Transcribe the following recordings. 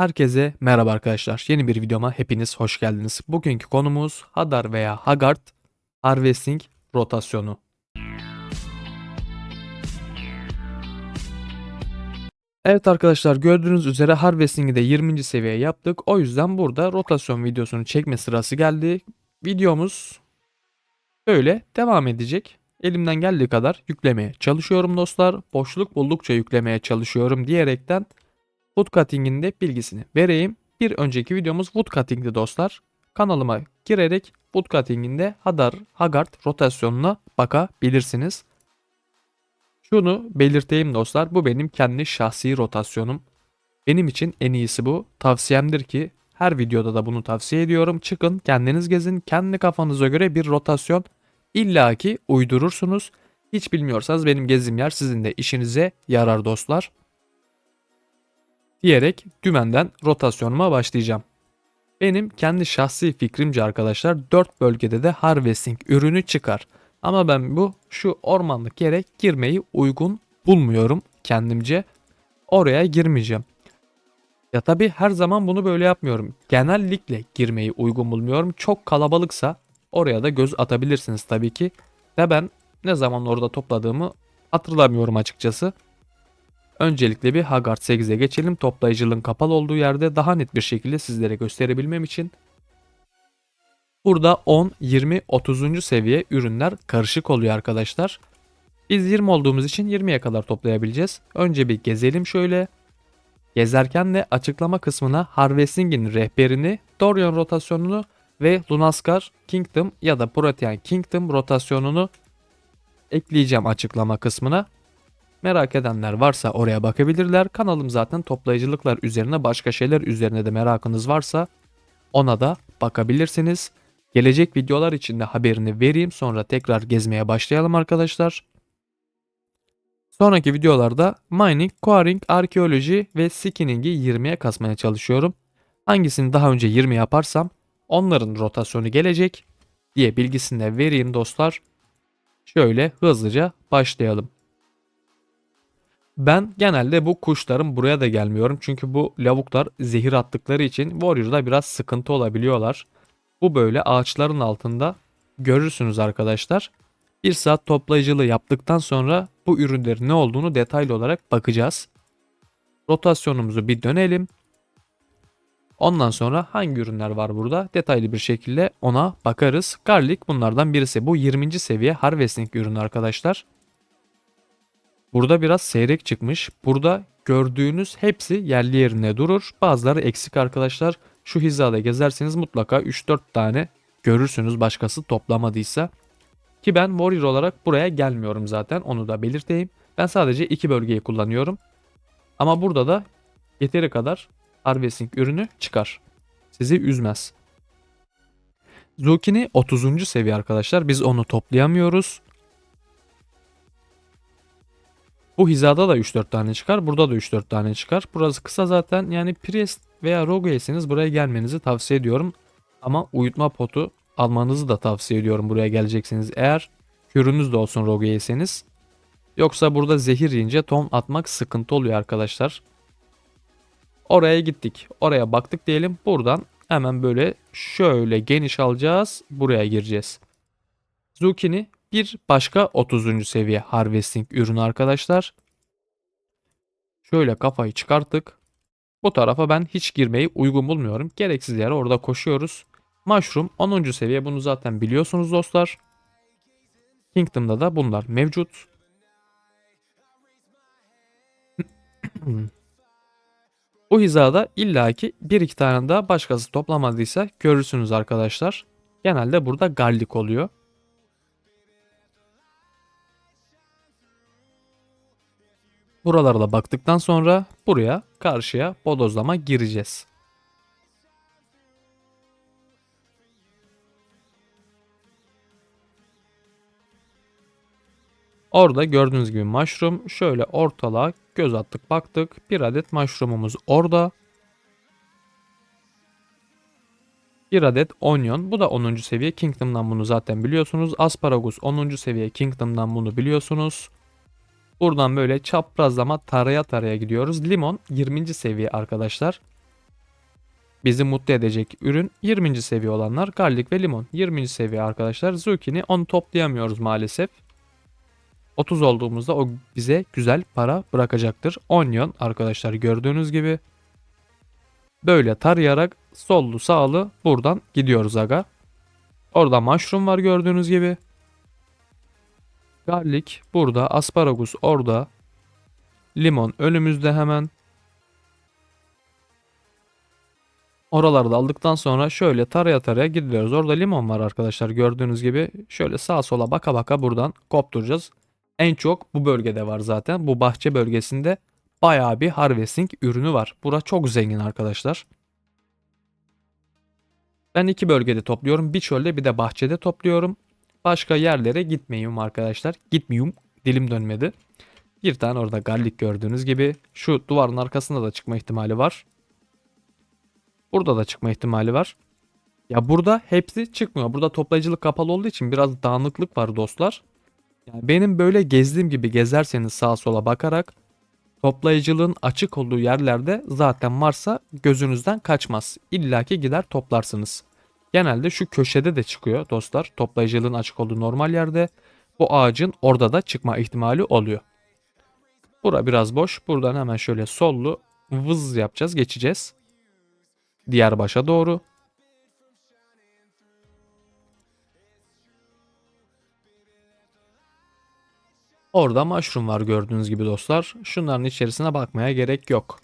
Herkese merhaba arkadaşlar. Yeni bir videoma hepiniz hoş geldiniz. Bugünkü konumuz Hadar veya Haggard Harvesting rotasyonu. Evet arkadaşlar gördüğünüz üzere Harvesting'i de 20. seviye yaptık. O yüzden burada rotasyon videosunu çekme sırası geldi. Videomuz böyle devam edecek. Elimden geldiği kadar yüklemeye çalışıyorum dostlar. Boşluk buldukça yüklemeye çalışıyorum diyerekten Woodcutting'in de bilgisini vereyim. Bir önceki videomuz Woodcutting'di dostlar. Kanalıma girerek Woodcutting'in de Hadar Haggard rotasyonuna bakabilirsiniz. Şunu belirteyim dostlar. Bu benim kendi şahsi rotasyonum. Benim için en iyisi bu. Tavsiyemdir ki her videoda da bunu tavsiye ediyorum. Çıkın kendiniz gezin. Kendi kafanıza göre bir rotasyon illaki uydurursunuz. Hiç bilmiyorsanız benim gezdiğim yer sizin de işinize yarar dostlar diyerek dümenden rotasyonuma başlayacağım. Benim kendi şahsi fikrimce arkadaşlar 4 bölgede de harvesting ürünü çıkar. Ama ben bu şu ormanlık yere girmeyi uygun bulmuyorum kendimce. Oraya girmeyeceğim. Ya tabi her zaman bunu böyle yapmıyorum. Genellikle girmeyi uygun bulmuyorum. Çok kalabalıksa oraya da göz atabilirsiniz tabii ki. Ve ben ne zaman orada topladığımı hatırlamıyorum açıkçası. Öncelikle bir Haggard 8'e geçelim. Toplayıcılığın kapalı olduğu yerde daha net bir şekilde sizlere gösterebilmem için. Burada 10, 20, 30. seviye ürünler karışık oluyor arkadaşlar. Biz 20 olduğumuz için 20'ye kadar toplayabileceğiz. Önce bir gezelim şöyle. Gezerken de açıklama kısmına Harvesting'in rehberini, Dorian rotasyonunu ve Lunaskar Kingdom ya da Protean Kingdom rotasyonunu ekleyeceğim açıklama kısmına. Merak edenler varsa oraya bakabilirler. Kanalım zaten toplayıcılıklar üzerine başka şeyler üzerine de merakınız varsa ona da bakabilirsiniz. Gelecek videolar için de haberini vereyim sonra tekrar gezmeye başlayalım arkadaşlar. Sonraki videolarda mining, quarrying, arkeoloji ve skinning'i 20'ye kasmaya çalışıyorum. Hangisini daha önce 20 yaparsam onların rotasyonu gelecek diye bilgisini de vereyim dostlar. Şöyle hızlıca başlayalım. Ben genelde bu kuşların buraya da gelmiyorum. Çünkü bu lavuklar zehir attıkları için Warrior'da biraz sıkıntı olabiliyorlar. Bu böyle ağaçların altında görürsünüz arkadaşlar. Bir saat toplayıcılığı yaptıktan sonra bu ürünlerin ne olduğunu detaylı olarak bakacağız. Rotasyonumuzu bir dönelim. Ondan sonra hangi ürünler var burada detaylı bir şekilde ona bakarız. Garlic bunlardan birisi. Bu 20. seviye harvesting ürünü arkadaşlar. Burada biraz seyrek çıkmış. Burada gördüğünüz hepsi yerli yerine durur. Bazıları eksik arkadaşlar. Şu hizada gezerseniz mutlaka 3-4 tane görürsünüz başkası toplamadıysa. Ki ben warrior olarak buraya gelmiyorum zaten onu da belirteyim. Ben sadece iki bölgeyi kullanıyorum. Ama burada da yeteri kadar harvesting ürünü çıkar. Sizi üzmez. Zucchini 30. seviye arkadaşlar. Biz onu toplayamıyoruz. Bu hizada da 3-4 tane çıkar. Burada da 3-4 tane çıkar. Burası kısa zaten. Yani Priest veya Rogue'yseniz buraya gelmenizi tavsiye ediyorum. Ama uyutma potu almanızı da tavsiye ediyorum buraya geleceksiniz. Eğer kürünüz de olsun Rogue'yseniz. Yoksa burada zehir yiyince tom atmak sıkıntı oluyor arkadaşlar. Oraya gittik. Oraya baktık diyelim. Buradan hemen böyle şöyle geniş alacağız. Buraya gireceğiz. Zucchini bir başka 30. seviye harvesting ürünü arkadaşlar. Şöyle kafayı çıkarttık. Bu tarafa ben hiç girmeyi uygun bulmuyorum. Gereksiz yere orada koşuyoruz. Mushroom 10. seviye bunu zaten biliyorsunuz dostlar. Kingdom'da da bunlar mevcut. Bu hizada illaki bir iki tane daha başkası toplamadıysa görürsünüz arkadaşlar. Genelde burada garlic oluyor. Buralara baktıktan sonra buraya karşıya bodozlama gireceğiz. Orada gördüğünüz gibi mushroom şöyle ortalığa göz attık baktık. Bir adet mushroomumuz orada. Bir adet onion. Bu da 10. seviye Kingdom'dan bunu zaten biliyorsunuz. Asparagus 10. seviye Kingdom'dan bunu biliyorsunuz. Buradan böyle çaprazlama taraya taraya gidiyoruz. Limon 20. seviye arkadaşlar. bizi mutlu edecek ürün 20. seviye olanlar garlic ve limon. 20. seviye arkadaşlar. Zucchini onu toplayamıyoruz maalesef. 30 olduğumuzda o bize güzel para bırakacaktır. Onion arkadaşlar gördüğünüz gibi. Böyle tarayarak sollu sağlı buradan gidiyoruz aga. Orada mushroom var gördüğünüz gibi. Garlic burada, asparagus orada. Limon önümüzde hemen. Oraları da aldıktan sonra şöyle taraya taraya gidiyoruz. Orada limon var arkadaşlar gördüğünüz gibi. Şöyle sağa sola baka baka buradan kopturacağız. En çok bu bölgede var zaten. Bu bahçe bölgesinde bayağı bir harvesting ürünü var. Bura çok zengin arkadaşlar. Ben iki bölgede topluyorum. Bir çölde bir de bahçede topluyorum. Başka yerlere gitmeyeyim arkadaşlar. Gitmeyeyim. Dilim dönmedi. Bir tane orada gallik gördüğünüz gibi. Şu duvarın arkasında da çıkma ihtimali var. Burada da çıkma ihtimali var. Ya burada hepsi çıkmıyor. Burada toplayıcılık kapalı olduğu için biraz dağınıklık var dostlar. Yani benim böyle gezdiğim gibi gezerseniz sağa sola bakarak toplayıcılığın açık olduğu yerlerde zaten varsa gözünüzden kaçmaz. İlla ki gider toplarsınız. Genelde şu köşede de çıkıyor dostlar. Toplayıcılığın açık olduğu normal yerde. Bu ağacın orada da çıkma ihtimali oluyor. Bura biraz boş. Buradan hemen şöyle sollu vız yapacağız. Geçeceğiz. Diğer başa doğru. Orada mushroom var gördüğünüz gibi dostlar. Şunların içerisine bakmaya gerek yok.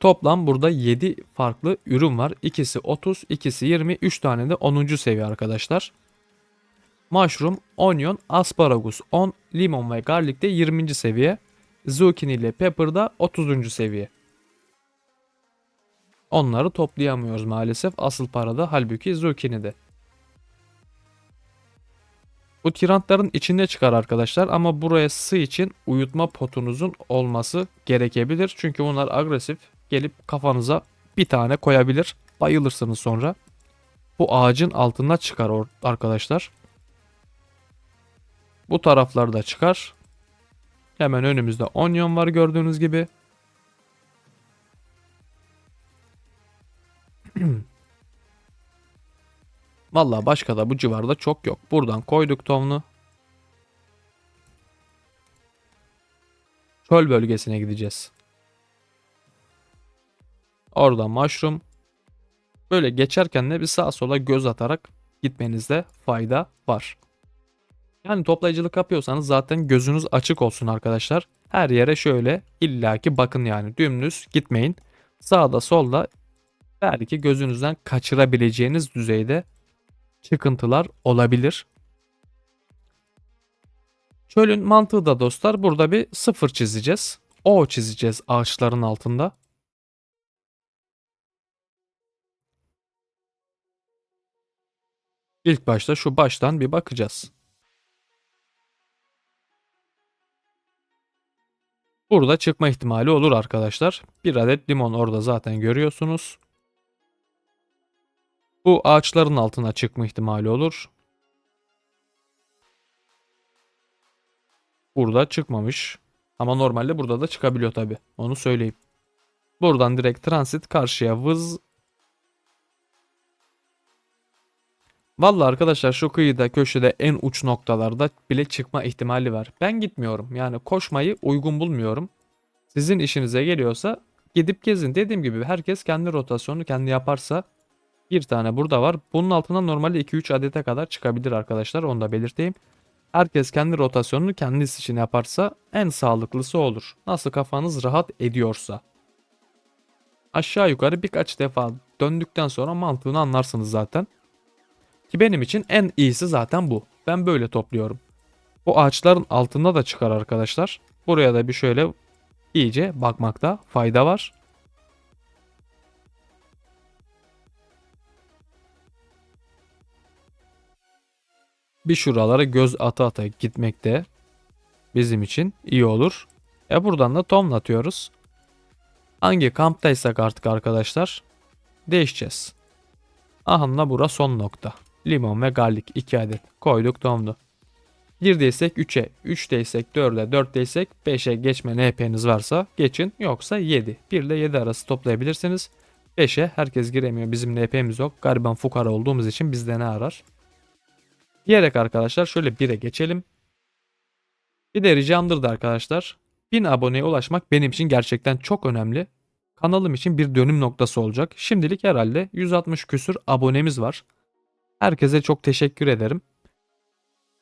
Toplam burada 7 farklı ürün var. İkisi 30, ikisi 20, 3 tane de 10. seviye arkadaşlar. Mushroom, onion, asparagus 10, limon ve garlic de 20. seviye. Zucchini ile pepper da 30. seviye. Onları toplayamıyoruz maalesef. Asıl parada halbuki zucchini'de. Bu tirantların içinde çıkar arkadaşlar ama buraya sı için uyutma potunuzun olması gerekebilir. Çünkü bunlar agresif gelip kafanıza bir tane koyabilir. Bayılırsınız sonra. Bu ağacın altında çıkar arkadaşlar. Bu taraflarda çıkar. Hemen önümüzde onion var gördüğünüz gibi. Vallahi başka da bu civarda çok yok. Buradan koyduk tonunu. Çöl bölgesine gideceğiz. Oradan mushroom. Böyle geçerken de bir sağa sola göz atarak gitmenizde fayda var. Yani toplayıcılık yapıyorsanız zaten gözünüz açık olsun arkadaşlar. Her yere şöyle illaki bakın yani dümdüz gitmeyin. Sağda solda belki gözünüzden kaçırabileceğiniz düzeyde çıkıntılar olabilir. Çölün mantığı da dostlar burada bir sıfır çizeceğiz. O çizeceğiz ağaçların altında. İlk başta şu baştan bir bakacağız. Burada çıkma ihtimali olur arkadaşlar. Bir adet limon orada zaten görüyorsunuz. Bu ağaçların altına çıkma ihtimali olur. Burada çıkmamış. Ama normalde burada da çıkabiliyor tabi. Onu söyleyeyim. Buradan direkt transit karşıya vız. Valla arkadaşlar şu kıyıda köşede en uç noktalarda bile çıkma ihtimali var. Ben gitmiyorum. Yani koşmayı uygun bulmuyorum. Sizin işinize geliyorsa gidip gezin. Dediğim gibi herkes kendi rotasyonu kendi yaparsa bir tane burada var. Bunun altına normalde 2-3 adete kadar çıkabilir arkadaşlar. Onu da belirteyim. Herkes kendi rotasyonunu kendisi için yaparsa en sağlıklısı olur. Nasıl kafanız rahat ediyorsa. Aşağı yukarı birkaç defa döndükten sonra mantığını anlarsınız zaten. Ki benim için en iyisi zaten bu. Ben böyle topluyorum. Bu ağaçların altında da çıkar arkadaşlar. Buraya da bir şöyle iyice bakmakta fayda var. bir şuralara göz ata ata gitmek de bizim için iyi olur. E buradan da tomlatıyoruz. Hangi kamptaysak artık arkadaşlar değişeceğiz. Ahımla bura son nokta. Limon ve garlic 2 adet koyduk tomdu. 1'deysek 3'e, 3'teysek 4'e, 4'teysek 5'e geçme NP'niz varsa geçin. Yoksa 7. 1 ile 7 arası toplayabilirsiniz. 5'e herkes giremiyor. Bizim NP'miz yok. Gariban fukara olduğumuz için bizde ne arar? Diyerek arkadaşlar şöyle 1'e geçelim. Bir de ricamdır da arkadaşlar. 1000 aboneye ulaşmak benim için gerçekten çok önemli. Kanalım için bir dönüm noktası olacak. Şimdilik herhalde 160 küsür abonemiz var. Herkese çok teşekkür ederim.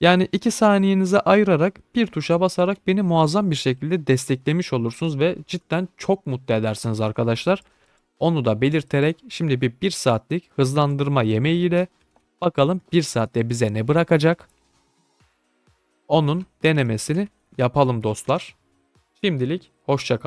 Yani 2 saniyenizi ayırarak bir tuşa basarak beni muazzam bir şekilde desteklemiş olursunuz ve cidden çok mutlu edersiniz arkadaşlar. Onu da belirterek şimdi bir 1 saatlik hızlandırma yemeğiyle bakalım 1 saatte bize ne bırakacak? Onun denemesini yapalım dostlar. Şimdilik hoşça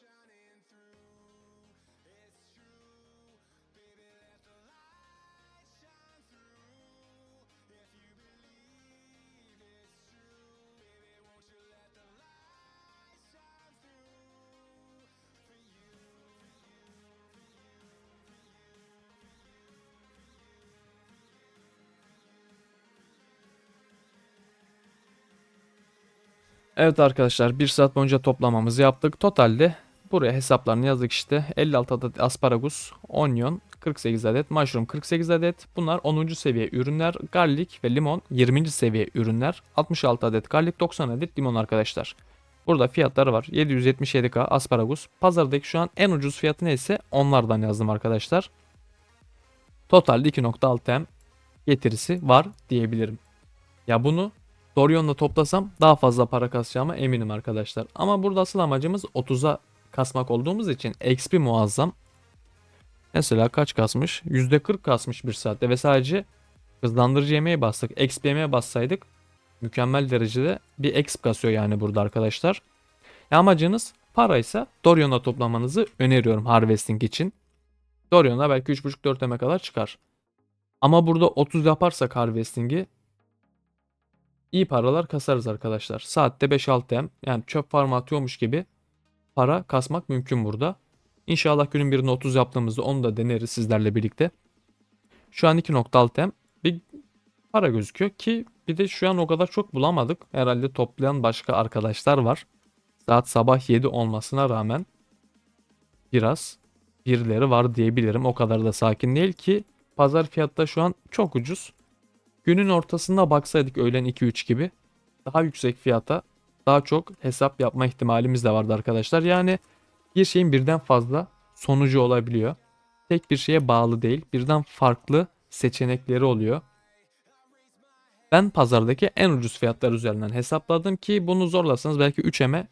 shining through. It's true, baby, let the light shine through. If you believe it's true, baby, won't you let the light shine through for you? Evet arkadaşlar 1 saat boyunca toplamamızı yaptık. Totalde buraya hesaplarını yazdık işte. 56 adet asparagus, onion, 48 adet, mushroom 48 adet. Bunlar 10. seviye ürünler. Garlic ve limon 20. seviye ürünler. 66 adet garlic, 90 adet limon arkadaşlar. Burada fiyatları var. 777k asparagus. Pazardaki şu an en ucuz fiyatı neyse onlardan yazdım arkadaşlar. Totalde 2.6 M getirisi var diyebilirim. Ya bunu Dorion'la toplasam daha fazla para kasacağıma eminim arkadaşlar. Ama burada asıl amacımız 30'a kasmak olduğumuz için XP muazzam. Mesela kaç kasmış? %40 kasmış bir saatte ve sadece hızlandırıcı yemeğe bastık. XP yemeğe bassaydık mükemmel derecede bir exp kasıyor yani burada arkadaşlar. Ya amacınız paraysa Dorion'la toplamanızı öneriyorum harvesting için. Dorion'la belki 3.5-4 eme kadar çıkar. Ama burada 30 yaparsak harvesting'i iyi paralar kasarız arkadaşlar. Saatte 5-6 M yani çöp farmı atıyormuş gibi para kasmak mümkün burada. İnşallah günün birinde 30 yaptığımızda onu da deneriz sizlerle birlikte. Şu an 2.6 M bir para gözüküyor ki bir de şu an o kadar çok bulamadık. Herhalde toplayan başka arkadaşlar var. Saat sabah 7 olmasına rağmen biraz birileri var diyebilirim. O kadar da sakin değil ki pazar fiyatta şu an çok ucuz. Günün ortasında baksaydık öğlen 2-3 gibi daha yüksek fiyata daha çok hesap yapma ihtimalimiz de vardı arkadaşlar. Yani bir şeyin birden fazla sonucu olabiliyor. Tek bir şeye bağlı değil. Birden farklı seçenekleri oluyor. Ben pazardaki en ucuz fiyatlar üzerinden hesapladım ki bunu zorlasanız belki 3M'e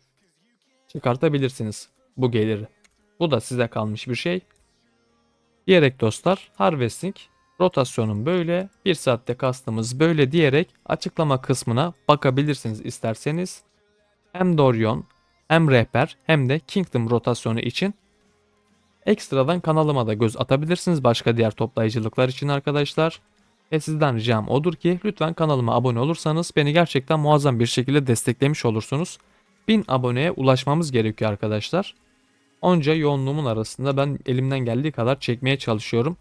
çıkartabilirsiniz bu geliri. Bu da size kalmış bir şey. Diyerek dostlar harvesting rotasyonum böyle 1 saatte kastımız böyle diyerek açıklama kısmına bakabilirsiniz isterseniz. Hem Dorion hem rehber hem de Kingdom rotasyonu için Ekstradan kanalıma da göz atabilirsiniz başka diğer toplayıcılıklar için arkadaşlar. Ve sizden ricam odur ki lütfen kanalıma abone olursanız beni gerçekten muazzam bir şekilde desteklemiş olursunuz. 1000 aboneye ulaşmamız gerekiyor arkadaşlar. Onca yoğunluğumun arasında ben elimden geldiği kadar çekmeye çalışıyorum.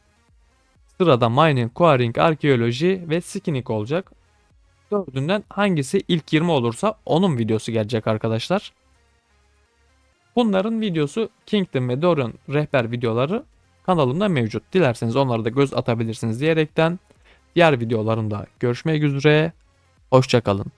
Sırada mining, quarrying, arkeoloji ve skinning olacak. Dördünden hangisi ilk 20 olursa onun videosu gelecek arkadaşlar. Bunların videosu Kingdom ve Dorian rehber videoları kanalımda mevcut. Dilerseniz onlara da göz atabilirsiniz diyerekten diğer videolarımda görüşmek üzere. Hoşçakalın.